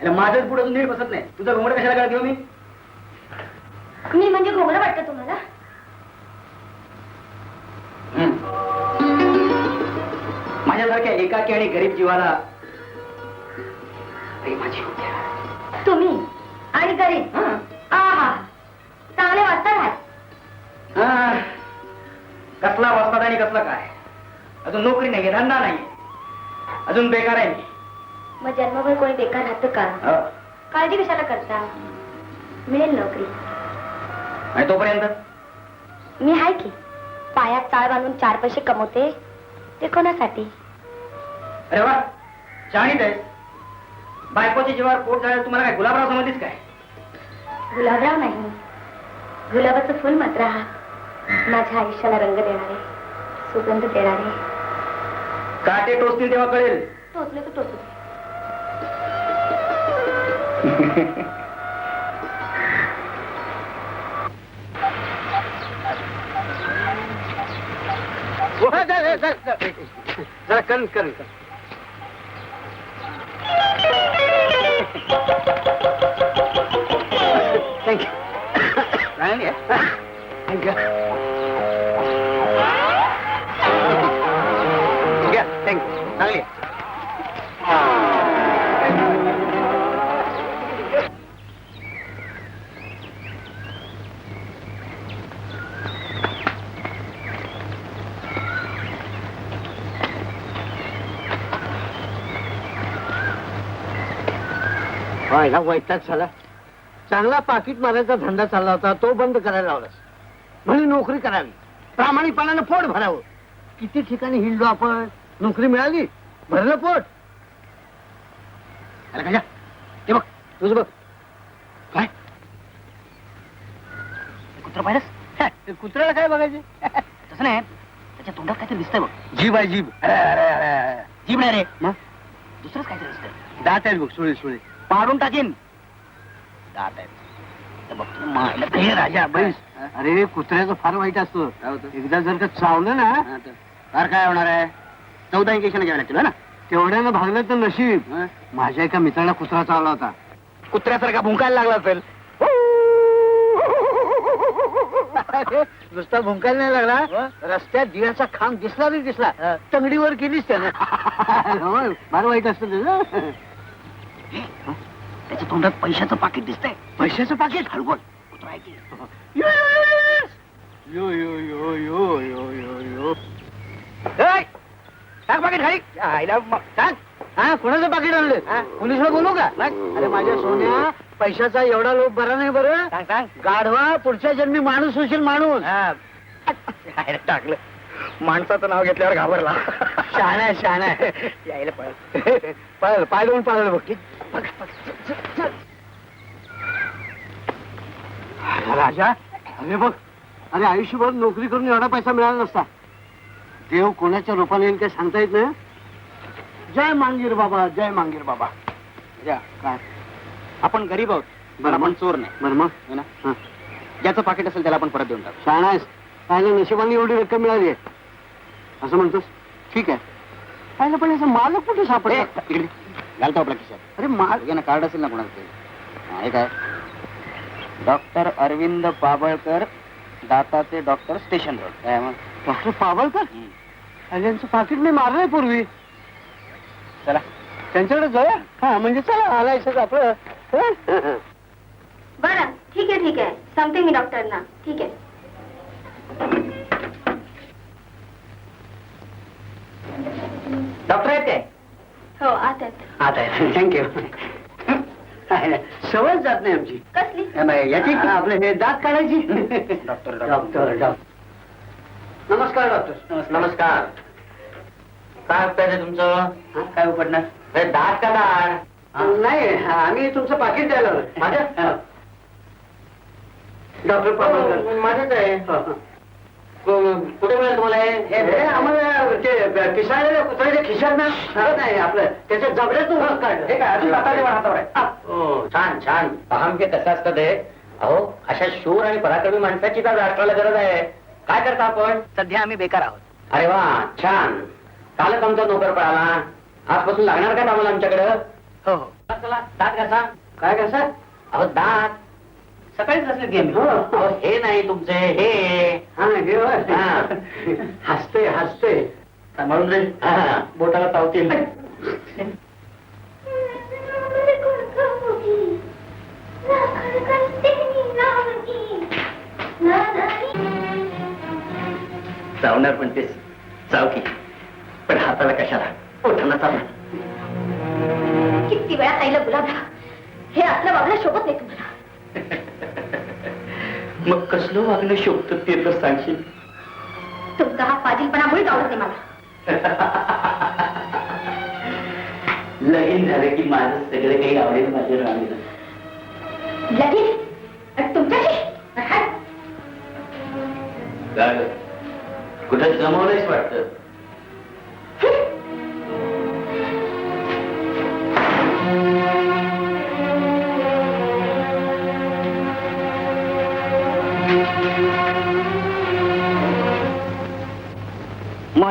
अरे माझंच पुढे नीट बसत नाही. तुझं घुमड कशाला काढ घेऊ मी? मी म्हणजे घोगलं वाटतं तुम्हाला? माझ्यासारख्या एकाकी आणि गरीब जीवाला आहे. तुम्ही आणि गरीब. हा. कसला वाचतात आणि कसला काय? अजून नोकरी नाही धंदा नाही अजून बेकार आहे मी. मग जन्मभर कोणी बेकार राहतं का? हो. काळजी कशाला करता? मिळेल नोकरी. आणि तोपर्यंत? मी आहे की. पायात चाळ बांधून चार पैसे कमवते. ते कोणासाठी? अरे वा जाणीत आहे बायकोच्या जीवावर पोट झालं तुम्हाला काय गुलाबराव समजलीस काय? गुलाबराव नाही. गुलाबाचं फुल मात्र आहात माझ्या आयुष्याला रंग देणारे सुगंध देणारे. काटे टोचतील तेव्हा कळेल? टोचले तर टोचू दे. जरा कण कण. थँक्यू थँक्यू व्हायला वैताग झाला. चांगला पाकिट मारायचा धंदा चालला होता तो बंद करायला लावलास. म्हणे नोकरी करावी. प्रामाणिकपणानं पोट भरावं. किती ठिकाणी हिंडलो आपण? नोकरी मिळाली? भरलं पोट. अरे कशा ते बघ तुझं बघ. काय? कुत्र पाहिलंस? कुत्र्याला काय बघायचे? तसं नाही त्याच्या तोंडात काहीतरी दिसतंय बघ. जीभ आहे जीभ. जीभ नाही रे. मग? दुसरंच काहीतरी दिसतंय. दात आहेत बघ सुळे सुळे. पाडून टाकीन. दात आहेत तर बघ तुला मायला काही राजा बैस? अरे कुत्र्याचं फार वाईट असतं? एकदा जर का चावलं ना. फार काय होणार आहे? चौदा इंजेक्शन घ्यावं लागतील ना? तेवढ्यानं भागलं तर नशीब? माझ्या एका मित्राला कुत्रा चावला होता. कुत्र्यासारखा भुंकायला लागला असेल. नुसता भुंकायला नाही लागला. रस्त्यात दिव्याचा खांब दिसला रे दिसला. तंगडीवर केलीच त्यानं. फार वाईट असतं. त्याच्या तोंडात पैशाचं पाकिट दिसतंय. पैशाचं पाकिट? हळू बोल. कुत्रा आहे की. यो यो यो यो यो यो यो. ए, टाक पाकिट खाली. आईला म- टाक. हा कोणाचं पाकिट आणलं पोलिसला बोलू का? अरे माझ्या सोन्या पैशाचा एवढा लोक बरा नाही बरं. गाढवा पुढच्या जन्मी माणूस होशील माणूस. हा. टाकलं. माणसाचं नाव घेतल्यावर घाबरला. शहाणा आहे, शहाणा आहे. यायला पळ. पाहिलं पाय देऊन पाहिलं बघ अरे राजा अरे बघ अरे आयुष्यभर नोकरी करून एवढा पैसा मिळाला नसता. देव कोणाच्या रूपाने येईल काय सांगता येत नाही जय मांगीर बाबा जय मांगीर बाबा. जा. काय? आपण गरीब आहोत बरं, पण आपण मग? चोर नाही. बरं मग? हो ना? हा. ज्याचं पाकिट असेल त्याला आपण परत देऊन टाकू. शहाणा आहेस. पाहिलं नशिबाने एवढी रक्कम मिळाली आहे. असं म्हणतोस? ठीक आहे. पाहिलं पण याचा मालक कुठे ए, इकडे. घालतो आपल्या खिशात अरे बघा ना कार्ड असेल ना कोणाचं तरी. हा, हे काय? डॉक्टर अरविंद बाबळकर दाताचे डॉक्टर स्टेशन रोड. काय मग? डॉक्टर पावलकर हम्म. आणि यांचं पाकिट मी मारलंय पूर्वी. चला. त्यांच्याकडे जाऊया? हा म्हणजे चला आलायचं आपलं? हं? बरं ठीक आहे ठीक आहे. सांगते मी डॉक्टरना. ठीक आहे. डॉक्टर आहेत काय हो आत आहेत. आता आहे. थँक्यू सवय जात नाही आमची. कसली? याची आपले हे दात काढायची. डॉक्टर डॉक्टर डॉक्टर नमस्कार डॉक्टर नमस्कार. काय उपयोग तुमचं? हा, काय उपडणार हे दात का दाढ नाही आम्ही तुमचं पाकिट द्यायला आलोय. माझं? डॉक्टर हो, माझंच आहे. हा, हा. कुठे मिळेल तुम्हाला हे? आम्हाला ते पिसाळलेल्या कुत्र्याच्या खिशात ना? नाही आपलं त्याच्या जबड्यातून भाग काढलं. हे काय अजून हाताने हातावर आहे? हो. छान छान. पहाम के कसं असतं ते? अहो अशा शूर आणि पराक्रमी माणसाची तर राष्ट्राला गरज आहे. काय करता आपण? सध्या आम्ही बेकार आहोत. अरे वा छान. कालच आमचा नोकर पळाला. आजपासून लागणार काय आम्हाला आमच्याकडं? हो हो. चला दात घासा. काय घासा? अहो दात. सकाळीच असले की आम्ही. हो, अहो, हे नाही तुमचे हे. हा हे हा. हसते हसते. सांभाळून रे. हा, बोटाला चावतील चावणार पण तेच चावकी पण हाताला कशाला? पोटाला चालणार किती वेळा सांगितलं गुलाबराव हे असलं वागणं शोभत नाही तुम्हाला. मग कसलं वागणं शोभत ते तर सांगशील. तुमचा हा फाजीलपणा मुळीच आवडत नाही मला. लगीन झालं की माझं सगळं काही आवडेल माझ्या राणीला. आणि तुमच्याशी? कुठं जमवलंच वाटतं?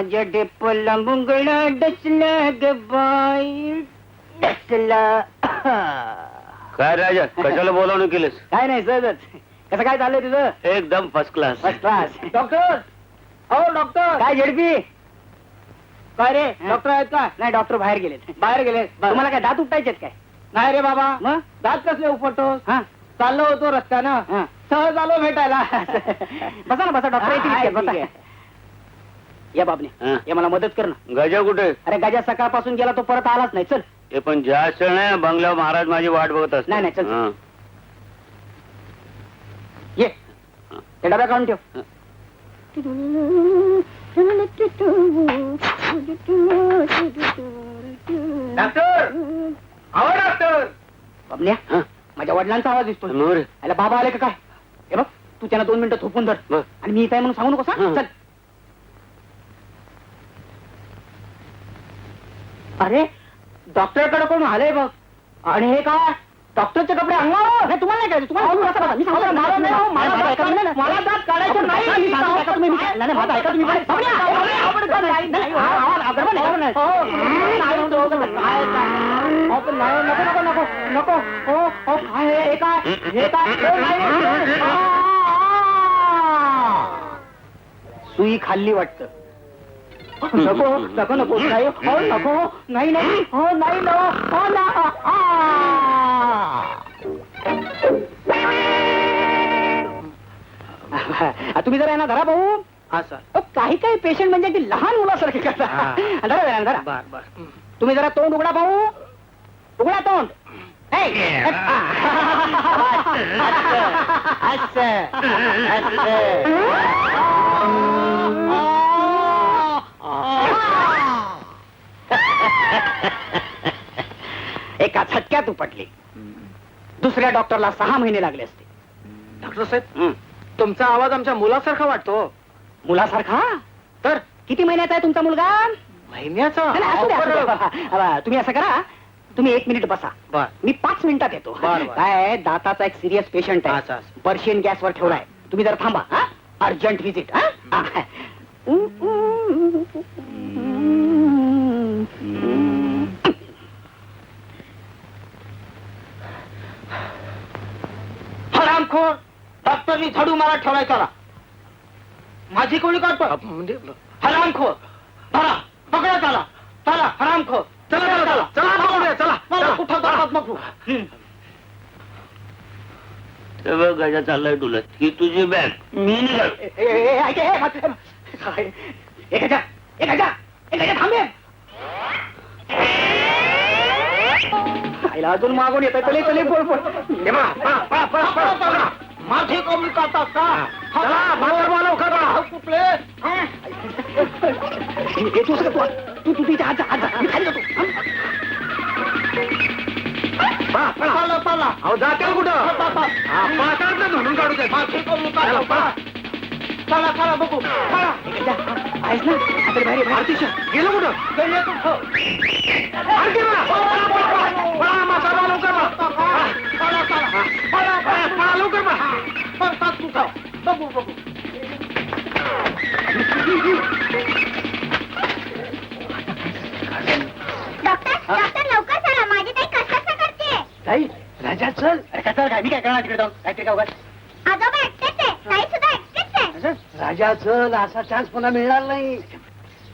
माझ्या डेपला मुंगळा डचला ग बाई. डचला काय राजा कशाला बोलावणं केलंस? काय नाही सहजच कसं काय चाललंय तुझं? एकदम first class first class doctor हो डॉक्टर काय झेडपी? काय रे? डॉक्टर आहेत का? नाही डॉक्टर बाहेर गेलेत. बाहेर गेले तुम्हाला काय दात उपटायचेत काय? नाही रे बाबा. मग? दात कसले उपटतो हा. चाललो होतो रस्त्यानं. हा. सहज आलो भेटायला. बसा ना बसा डॉक्टर येतील बसा. या बाबने. हा. या मला मदत कर ना. गजा कुठे? अरे गजा सकाळपासून गेला तो परत आलाच नाही. चल. हे पण ज्या क्षण आहे बंगल्यावर महाराज माझी वाट बघत नाही, नाही, चल. ये. ते डब्या काढून ठेव. डॉक्टर! डॉक्टर! हा. माझ्या वडिलांचा आवाज दिसतोय. मोर. अरे बाबा आले का काय? हे बघ तू त्यांना दोन मिनिटं थोपून धर. बरं. आणि मी इथे आहे म्हणून सांगू नकोस हा? हं. चल. अरे डॉक्टरकडे कोण आले बघ आणि हे काय डॉक्टरचे कपडे अंगावर तुम्हाला तुम्हाला मला हो, मला माझं दात ऐका तुम्ही, काढ- मला दात काढायचे नाही. मी सांगतो, ऐका तुम्ही, मी- नाही, नाही, माझं ऐका तुम्ही बाबन्या, बाबन्या, बाबन्या, नाही, नाही, हा, हा, हा, गडबड नाही, गडबड नाही. हो, नाही, हो, हो, काय, काय? हो, पण नाही, नको नको नको हो हो काय हे हे काय हे हो. सुई खाल्ली वाटत नको नको नको नाही हो नको नाही नाही हो नाही नो हो ना आ. आ, तुम्ही जरा यांना धरा भाऊ. हा सर. अहो, काही काही पेशंट म्हणजे अगदी लहान मुलासारखे करतात. हा. धरा जरा, धरा. बर बर. तुम्ही जरा तोंड उघडा भाऊ. उघडा तोंड. असं, असं, असं. एका झटक्यात उपटली. दुसऱ्या डॉक्टरला सहा महिने लागले असते. डॉक्टर साहेब. तुमचा आवाज आमच्या मुलासारखा वाटतो. मुलासारखा? तर? किती महिन्याचा आहे तुमचा मुलगा? महिन्याचा? असू द्या, असू द्या. तुम्ही असं करा. तुम्ही एक मिनिट बसा. बर. मी पाच मिनिटात येतो. बर, बर. काय आहे, दाताचा एक सिरियस पेशंट असं, आहे असं. पर्शियन गॅसवर ठेवलाय तुम्ही जर थांबा हा? अर्जंट व्हिजिट हा? हरामखोर डॉक्टरनी झाडू मला ठेवलाय चला माझी कोणी काढतो म्हणजे हरामखोर धरा पकडा चला चला हरामखोर चला चला चला चला पकडूया, चला चला कुठं जातात नको हे बघ गजा चाललाय तुला ही तुझी बॅग मी निघाल ए, ए, ए, ऐक, ए, मात्र- काय? एक हजार, एक हजार, एक हजार, थांबे. आईला अजून मागून येतोय चले चले बोल बोल ये बा, पळा, पळा, पळा, पळा, पळा. माझी कोंबडी काढतात का चला बरोबर बोलव खरं कुठले हे तू तू तू तू इथे आज आज. मी खाली जातो. चला चला अहो जाते कुठं? म्हणून काढू दे माझी कोंबडी काढतात चला चला बघू चला आहेस ना? आता बाहेर ये. गेलो कुठं? गजा, तू, हो. आणखी म्हणा. पळा, मा, चला, लवकर मा. हा, पळा, पळा. हा, पळा, पळा, पळा, लवकर मा. पळतात तू का? बघू बघू. डॉक्टर डॉक्टर लवकर चला. माझी ताई कसं करते? ताई राजा चल अरे कशाला काय? मी काय करणार तिकडे जाऊन? काय ते का उगाच? आजोबा एकटेच आहे. ताई सुद्धा एकटेच आहे. असं? राजा चल असा चान्स पुन्हा मिळणार नाही.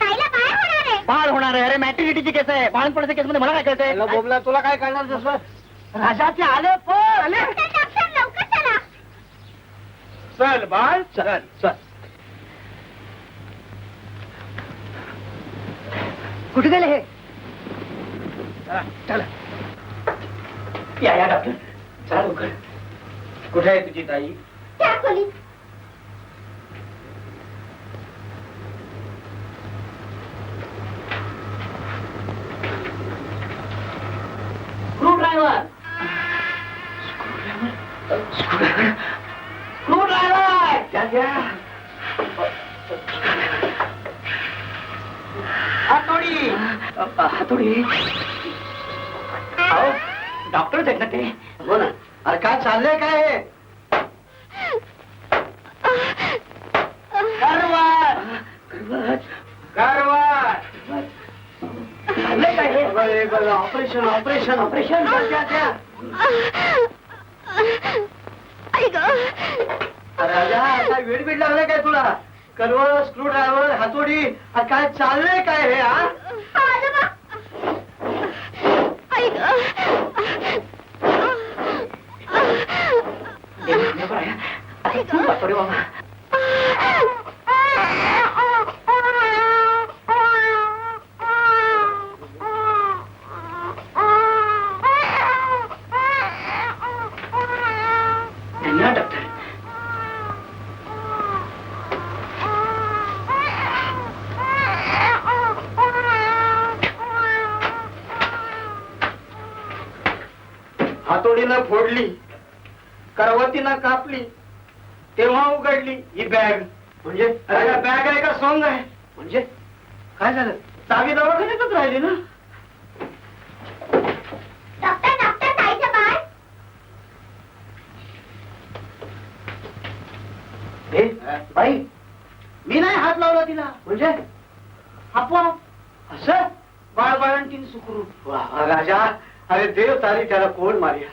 ताईला होणार आहे. बाळ होणार आहे. अरे मॅट्रिनिटीची केस आहे. बाळणपणाच्या केस मध्ये मला काय कळतंय? बोबला तुला काय करणार तसं राजाचे आले पण आले डॉक्टर डॉक्टर लवकर चला चल बाळ चल चल. कुठे गेले हे? चला, चला. या या डॉक्टर. चला लवकर. कुठे आहे तुझी ताई? त्या खोलीत. हातोडी. आहेत ना ते. हो ना अरे काय चाललंय काय हे? कारवार कारवार चाललंय काय हे? Operation operation operation. घ्या राजा काय वेळ बीड लागलाय काय तुला? कलवर स्क्रू ड्रायव्हर हातोडी. अरे काय चाललंय काय हे हा? आता तू वाचो रे बाबा धन्यवाद फोडली करवतीनं कापली तेव्हा उघडली ही बॅग. म्हणजे? बॅग आहे का? सॉंग आहे. म्हणजे? काय झालं? चावी दवाखान्यातच राहिली ना? डॉक्टर डॉक्टर ताईचं बाळ. हे बाई मी नाही हात लावला तिला. म्हणजे? आपोआप. असं? बाळ बाळंटीन सुखरू राजा अरे देव तारी त्याला कोण मारी